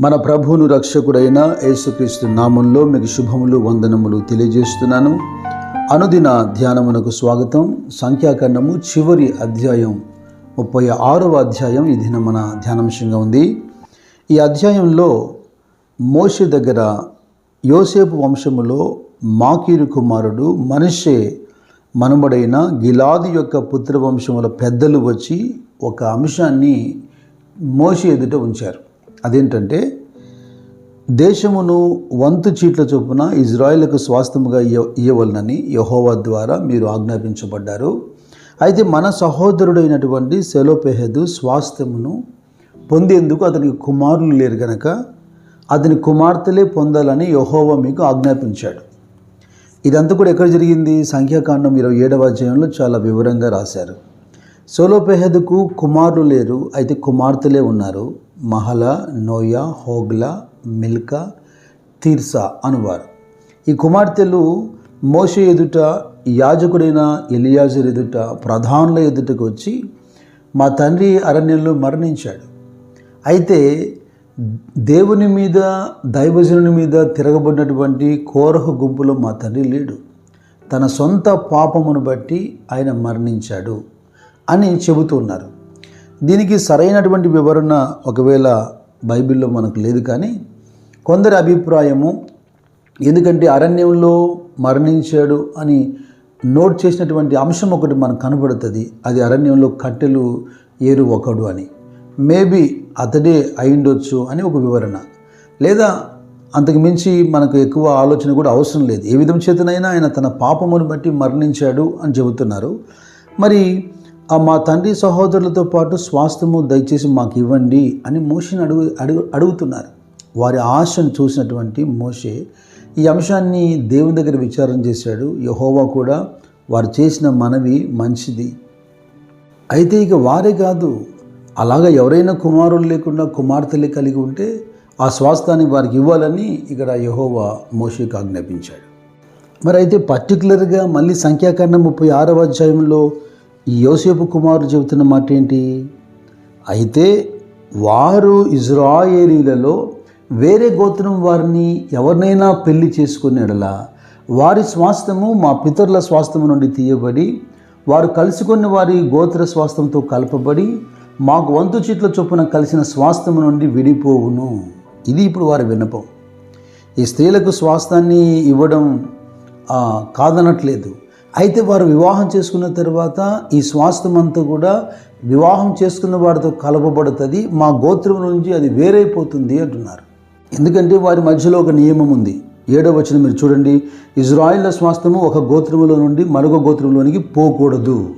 మన ప్రభువును రక్షకుడైన యేసుక్రీస్తు నామంలో మీకు శుభములు వందనములు తెలియజేస్తున్నాను. అనుదిన ధ్యానమునకు స్వాగతం. సంఖ్యాఖండము చివరి అధ్యాయం ముప్పై ఆరవ అధ్యాయం. ఈ దిన మన ధ్యానాంశంగా ఉంది. ఈ అధ్యాయంలో మోషే దగ్గర యోసేపు వంశములో మాకీరు కుమారుడు మనిషే మనుమడైన గిలాది యొక్క పుత్రవంశముల పెద్దలు వచ్చి ఒక అంశాన్ని మోషే ఎదుట ఉంచారు. అదేంటంటే దేశమును వంతు చీట్ల చొప్పున ఇజ్రాయిల్కు స్వాస్థ్యముగా ఇయ్య ఇయ్యవలనని యహోవా ద్వారా మీరు ఆజ్ఞాపించబడ్డారు. అయితే మన సహోదరుడైనటువంటి సెలోపెహెదు స్వాస్థ్యమును పొందేందుకు అతనికి కుమారులు లేరు గనక అతని కుమార్తెలే పొందాలని యహోవా మీకు ఆజ్ఞాపించాడు. ఇదంతా కూడా ఎక్కడ జరిగింది? సంఖ్యాకాండం ఇరవై ఏడవ అధ్యాయంలో చాలా వివరంగా రాశారు. సోలోపెహెదుకు కుమారులు లేరు అయితే కుమార్తెలే ఉన్నారు. మహల నోయా హోగ్లా మిల్కా తీర్సా అనువారు. ఈ కుమార్తెలు మోష ఎదుట యాజకుడైన ఎలియాజర్ ఎదుట ప్రధానుల ఎదుటకు వచ్చి మా తండ్రి అరణ్యంలో మరణించాడు. అయితే దేవుని మీద దైవజనుని మీద తిరగబడినటువంటి కోరహ గుంపులో మా తండ్రి లేడు. తన సొంత పాపమును బట్టి ఆయన మరణించాడు అని చెబుతున్నారు దీనికి సరైనటువంటి వివరణ ఒకవేళ బైబిల్లో మనకు లేదు కానీ కొందరి అభిప్రాయము ఎందుకంటే అరణ్యంలో మరణించాడు అని నోట్ చేసినటువంటి అంశం ఒకటి మనకు కనబడుతుంది అది అరణ్యంలో కట్టెలు ఏరు ఒకడు అని. మేబీ అతడే అయిండొచ్చు అని ఒక వివరణ. లేదా అంతకు మించి మనకు ఎక్కువ ఆలోచన కూడా అవసరం లేదు. ఏ విధం చేతనైనా ఆయన తన పాపమును బట్టి మరణించాడు అని చెబుతున్నారు. మరి మా తండ్రి సహోదరులతో పాటు స్వాస్థ్యము దయచేసి మాకు ఇవ్వండి అని మోషని అడుగు అడుగు అడుగుతున్నారు. వారి ఆశను చూసినటువంటి మోషే ఈ అంశాన్ని దేవుని దగ్గర విచారం చేశాడు. యహోవా కూడా వారు చేసిన మనవి మంచిది. అయితే ఇక వారే కాదు అలాగా ఎవరైనా కుమారులు లేకుండా కుమార్తెలే కలిగి ఉంటే ఆ స్వాస్థాన్ని వారికి ఇవ్వాలని ఇక్కడ యహోవా మోషేకి ఆజ్ఞాపించాడు. మరి అయితే పర్టికులర్గా మళ్ళీ సంఖ్యాకాండం ముప్పై ఆరవ అధ్యాయంలో ఈ యోసేపు కుమారుడు చెబుతున్న మాట ఏంటి అయితే వారు ఇజ్రాయేలీలలో వేరే గోత్రం వారిని ఎవరినైనా పెళ్ళి చేసుకునేడలా వారి స్వాస్థ్యము మా పితరుల స్వాస్థము నుండి తీయబడి వారు కలుసుకున్న వారి గోత్ర స్వాస్థ్యంతో కలపబడి మాకు వంతు చెట్ల చొప్పున కలిసిన స్వాస్థము నుండి విడిపోవును. ఇది ఇప్పుడు వారి విన్నపం. ఈ స్త్రీలకు స్వాస్థాన్ని ఇవ్వడం కాదనట్లేదు. అయితే వారు వివాహం చేసుకున్న తర్వాత ఈ స్వాస్థ్యం అంతా కూడా వివాహం చేసుకున్న వారితో కలపబడుతుంది. మా గోత్రం నుంచి అది వేరైపోతుంది అంటున్నారు. ఎందుకంటే వారి మధ్యలో ఒక నియమం ఉంది. ఏడో వచ్చిన మీరు చూడండి. ఇజ్రాయిల్ల స్వాస్థ్యము ఒక గోత్రములో నుండి మరొక గోత్రంలోనికి పోకూడదు.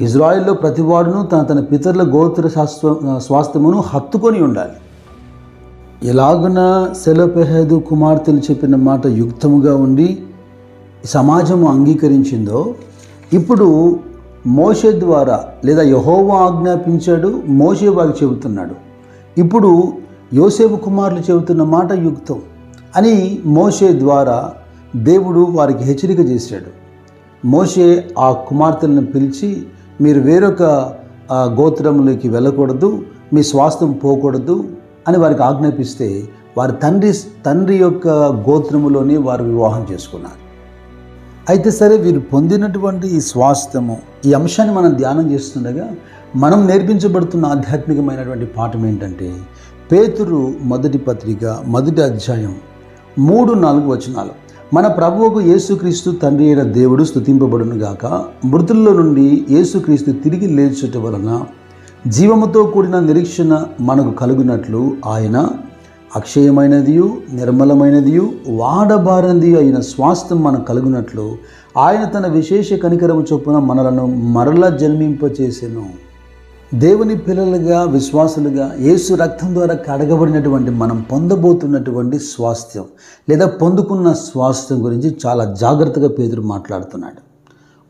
ఇజ్రాయిల్లో ప్రతివాడును తన తన పితరుల గోత్ర శాస్త్ర స్వాస్థ్యమును హత్తుకొని ఉండాలి. ఎలాగున సెలపెహేదు కుమార్తెలు చెప్పిన మాట యుక్తముగా ఉండి సమాజము అంగీకరించిందో ఇప్పుడు మోషే ద్వారా లేదా యహోవా ఆజ్ఞాపించాడు మోషే వారికి చెబుతున్నాడు. ఇప్పుడు యోసేపు కుమారులు చెబుతున్న మాట యుక్తం అని మోషే ద్వారా దేవుడు వారికి హెచ్చరిక చేశాడు. మోషే ఆ కుమార్తెలను పిలిచి మీరు వేరొక ఆ, గోత్రంలోకి వెళ్ళకూడదు మీ స్వాస్థ్యం పోకూడదు అని వారికి ఆజ్ఞాపిస్తే వారి తండ్రి తండ్రి యొక్క గోత్రములోనే వారు వివాహం చేసుకున్నారు. అయితే సరే వీరు పొందినటువంటి ఈ స్వాస్థ్యము ఈ అంశాన్ని మనం ధ్యానం చేస్తుండగా మనం నేర్పించబడుతున్న ఆధ్యాత్మికమైనటువంటి పాఠం ఏంటంటే పేతురు మొదటి పత్రిక మొదటి అధ్యాయం మూడు నాలుగు వచనాలు. మన ప్రభువుకు యేసుక్రీస్తు తండ్రి అయిన దేవుడు స్థుతింపబడును గాక మృతుల్లో నుండి యేసుక్రీస్తు తిరిగి లేచుట వలన జీవముతో కూడిన నిరీక్షణ మనకు కలుగునట్లు ఆయన అక్షయమైనదియు నిర్మలమైనదియు వాడబారినది అయిన స్వాస్థ్యం మనకు కలుగునట్లు ఆయన తన విశేష కనికరము చొప్పున మనలను మరల జన్మింపచేసెను. దేవుని పిల్లలుగా విశ్వాసులుగా యేసు రక్తం ద్వారా కడగబడినటువంటి మనం పొందబోతున్నటువంటి స్వాస్థ్యం లేదా పొందుకున్న స్వాస్థ్యం గురించి చాలా జాగ్రత్తగా పేదరు మాట్లాడుతున్నాడు.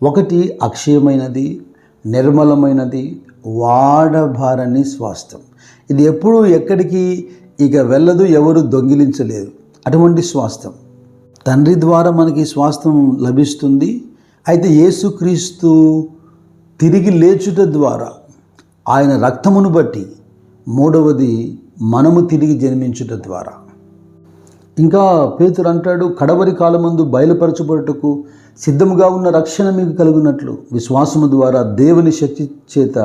ఒకటి అక్షయమైనది నిర్మలమైనది వాడభారని స్వాస్థ్యం. ఇది ఎప్పుడు ఎక్కడికి ఇక వెళ్ళదు ఎవరు దొంగిలించలేదు. అటువంటి స్వాస్థ్యం. తండ్రి ద్వారా మనకి స్వాస్థ్యం లభిస్తుంది. అయితే యేసుక్రీస్తు తిరిగి లేచుట ద్వారా ఆయన రక్తమును బట్టి మూడవది మనము తిరిగి జన్మించుట ద్వారా. ఇంకా పేతురు అంటాడు కడవరి కాలమందు బయలుపరచబడుటకు సిద్ధముగా ఉన్న రక్షణ మీకు కలుగునట్లు. విశ్వాసము ద్వారా దేవుని శక్తి చేత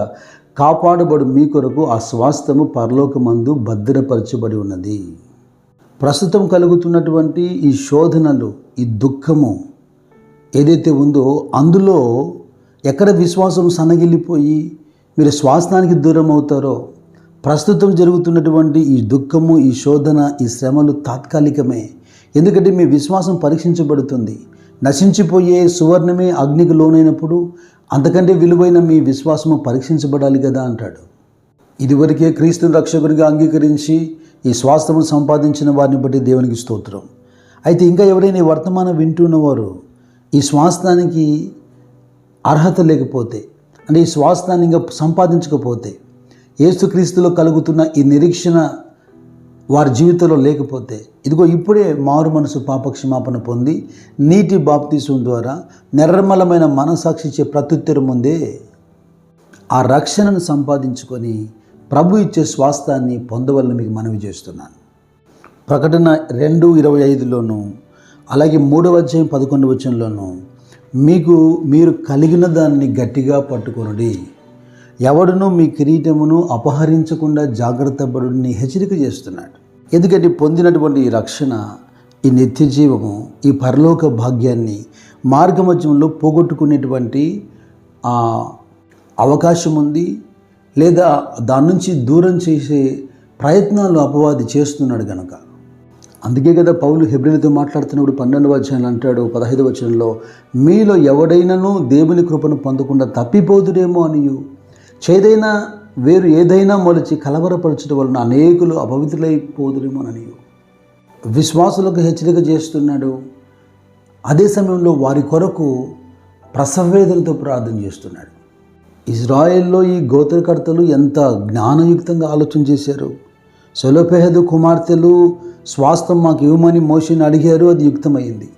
కాపాడబడు మీ కొరకు ఆ స్వాస్థ్యము పరలోకమందు భద్రపరచబడి ఉన్నది. ప్రస్తుతం కలుగుతున్నటువంటి ఈ శోధనలు ఈ దుఃఖము ఏదైతే ఉందో అందులో ఎక్కడ విశ్వాసం సన్నగిల్లిపోయి మీరు శ్వాసనానికి దూరం అవుతారో ప్రస్తుతం జరుగుతున్నటువంటి ఈ దుఃఖము ఈ శోధన ఈ శ్రమలు తాత్కాలికమే. ఎందుకంటే మీ విశ్వాసం పరీక్షించబడుతుంది. నశించిపోయే సువర్ణమే అగ్నికి లోనైనప్పుడు అంతకంటే విలువైన మీ విశ్వాసము పరీక్షించబడాలి కదా అంటాడు. ఇదివరకే క్రీస్తుని రక్షకునిగా అంగీకరించి ఈ స్వాస్థము సంపాదించిన వారిని బట్టి దేవునికి స్తోత్రం. అయితే ఇంకా ఎవరైనా ఈ వర్తమానం వింటున్నవారు ఈ స్వాస్థానికి అర్హత లేకపోతే అంటే ఈ స్వాస్థాన్ని ఇంకా సంపాదించకపోతే ఏసుక్రీస్తులో కలుగుతున్న ఈ నిరీక్షణ వారి జీవితంలో లేకపోతే ఇదిగో ఇప్పుడే మారు మనసు పాపక్షమాపణ పొంది నీటి బాప్తీసం ద్వారా నిర్మలమైన మనసాక్షిచ్చే ప్రత్యుత్తరం ముందే ఆ రక్షణను సంపాదించుకొని ప్రభు ఇచ్చే స్వాస్థాన్ని పొందవలని మీకు మనవి చేస్తున్నాను. ప్రకటన రెండు ఇరవై ఐదులోను అలాగే మూడవ అధ్యాయం పదకొండు వచనంలోను మీకు మీరు కలిగిన దాన్ని గట్టిగా పట్టుకొనడి. ఎవడునూ మీ కిరీటమును అపహరించకుండా జాగ్రత్త పడుని హెచ్చరిక చేస్తున్నాడు. ఎందుకంటే పొందినటువంటి ఈ రక్షణ ఈ నిత్య జీవము ఈ పరలోక భాగ్యాన్ని మార్గమధ్యంలో పోగొట్టుకునేటువంటి అవకాశం ఉంది లేదా దాని నుంచి దూరం చేసే ప్రయత్నాలు అపవాది చేస్తున్నాడు గనక. అందుకే కదా పౌలు హెబ్రిలతో మాట్లాడుతున్నప్పుడు పన్నెండవ వచనంలో అంటాడు పదహైదవ వచనంలో మీలో ఎవడైనాను దేవుని కృపను పొందకుండా తప్పిపోదుడేమో అనియు. చేదైనా వేరు ఏదైనా మొలిచి కలవరపరచడం వలన అనేకులు అపవిత్రులైపోదురేమోనని విశ్వాసులకు హెచ్చరిక చేస్తున్నాడు. అదే సమయంలో వారి కొరకు ప్రసవేదనతో ప్రార్థన చేస్తున్నాడు. ఇజ్రాయెల్లో ఈ గోత్రకర్తలు ఎంత జ్ఞానయుక్తంగా ఆలోచన చేశారు. సొలోపెహదు కుమార్తెలు స్వాస్థం మాకు ఇవ్వమని మోషిని అడిగారు. అది యుక్తమైంది.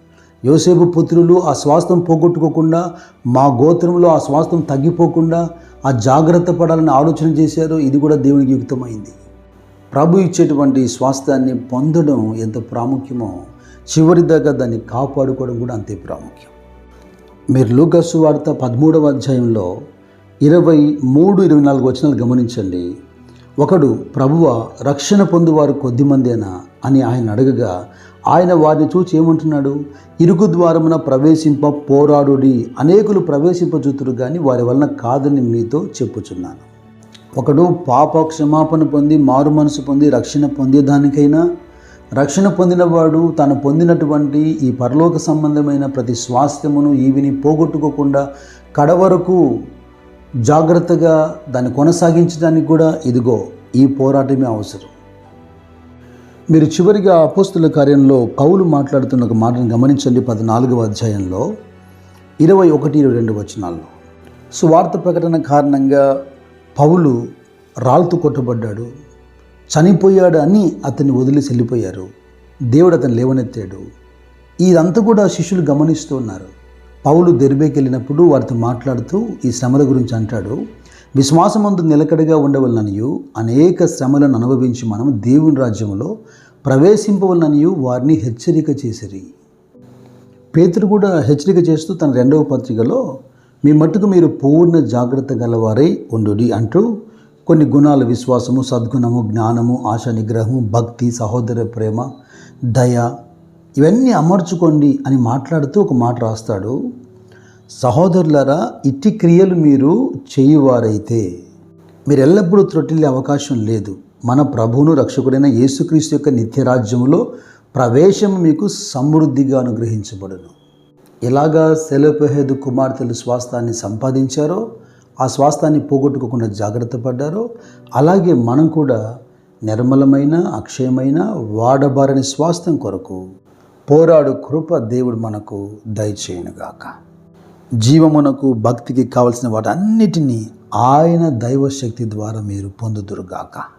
యోసేపు పుత్రులు ఆ స్వాస్థం పోగొట్టుకోకుండా మా గోత్రంలో ఆ స్వాస్థం తగ్గిపోకుండా ఆ జాగ్రత్త పడాలని ఆలోచన చేశారు ఇది కూడా దేవునికి యుక్తమైంది. ప్రభు ఇచ్చేటువంటి స్వాస్థ్యాన్ని పొందడం ఎంత ప్రాముఖ్యమో చివరి దాకా దాన్ని కాపాడుకోవడం కూడా అంతే ప్రాముఖ్యం. మీరు లూకస్ వార్త పదమూడవ అధ్యాయంలో ఇరవై మూడు ఇరవై నాలుగు వచనాలు గమనించండి. ఒకడు ప్రభువ రక్షణ పొందువారు కొద్దిమందేనా? అని ఆయన అడగగా ఆయన వారిని చూచి ఏమంటున్నాడు? ఇరుకు ద్వారమున ప్రవేశింప పోరాడుడి. అనేకులు ప్రవేశింపజుతురు కానీ వారి వలన కాదని మీతో చెప్పుచున్నాను. ఒకడు పాప క్షమాపణ పొంది మారు మనసు పొంది రక్షణ పొందేదానికైనా రక్షణ పొందినవాడు తాను పొందినటువంటి ఈ పరలోక సంబంధమైన ప్రతి స్వాస్థ్యమును ఈవిని పోగొట్టుకోకుండా కడవరకు జాగ్రత్తగా దాన్ని కొనసాగించడానికి కూడా ఇదిగో ఈ పోరాటమే అవసరం. మీరు చివరిగా అపోస్తుల కార్యంలో పౌలు మాట్లాడుతున్న ఒక మాటను గమనించండి పద్నాలుగవ అధ్యాయంలో ఇరవై ఒకటి ఇరవై రెండు వచనాల్లో. సువార్త ప్రకటన కారణంగా పౌలు రాళ్ళతో కొట్టబడ్డాడు. చనిపోయాడు అని అతన్ని వదిలి వెళ్ళిపోయారు. దేవుడు అతను లేవనెత్తాడు. ఇదంతా కూడా శిష్యులు గమనిస్తూ ఉన్నారు. పౌలు దెర్బేకి వెళ్ళినప్పుడు వారితో మాట్లాడుతూ ఈ శ్రమల గురించి అంటాడు విశ్వాసమందు నిలకడగా ఉండవలననియు అనేక శ్రమలను అనుభవించి మనం దేవుని రాజ్యంలో ప్రవేశింపవలననియు వారిని హెచ్చరిక చేసిరి. పేతురు కూడా హెచ్చరిక చేస్తూ తన రెండవ పత్రికలో మీ మట్టుకు మీరు పూర్ణ జాగ్రత్త గలవారై ఉండు అంటూ కొన్ని గుణాలు విశ్వాసము సద్గుణము జ్ఞానము ఆశ నిగ్రహము భక్తి సహోదర ప్రేమ దయ ఇవన్నీ అమర్చుకోండి అని మాట్లాడుతూ ఒక మాట రాస్తాడు. సహోదరులరా ఇట్టి క్రియలు మీరు చేయువారైతే మీరు ఎల్లప్పుడూ త్రొట్టిల్లే అవకాశం లేదు. మన ప్రభువును రక్షకుడైన యేసుక్రీస్తు యొక్క నిత్యరాజ్యంలో ప్రవేశం మీకు సమృద్ధిగా అనుగ్రహించబడును. ఎలాగా సెలపెహేదు కుమార్తెలు స్వాస్థాన్ని సంపాదించారో ఆ స్వాస్థాన్ని పోగొట్టుకోకుండా జాగ్రత్త పడ్డారో అలాగే మనం కూడా నిర్మలమైన అక్షయమైన వాడబారని స్వాస్థ్యం కొరకు పోరాడు కృప దేవుడు మనకు దయచేయనుగాక. జీవమునకు భక్తికి కావలసిన వాటన్నిటినీ ఆయన దైవశక్తి ద్వారా మీరు పొందుదురుగాక.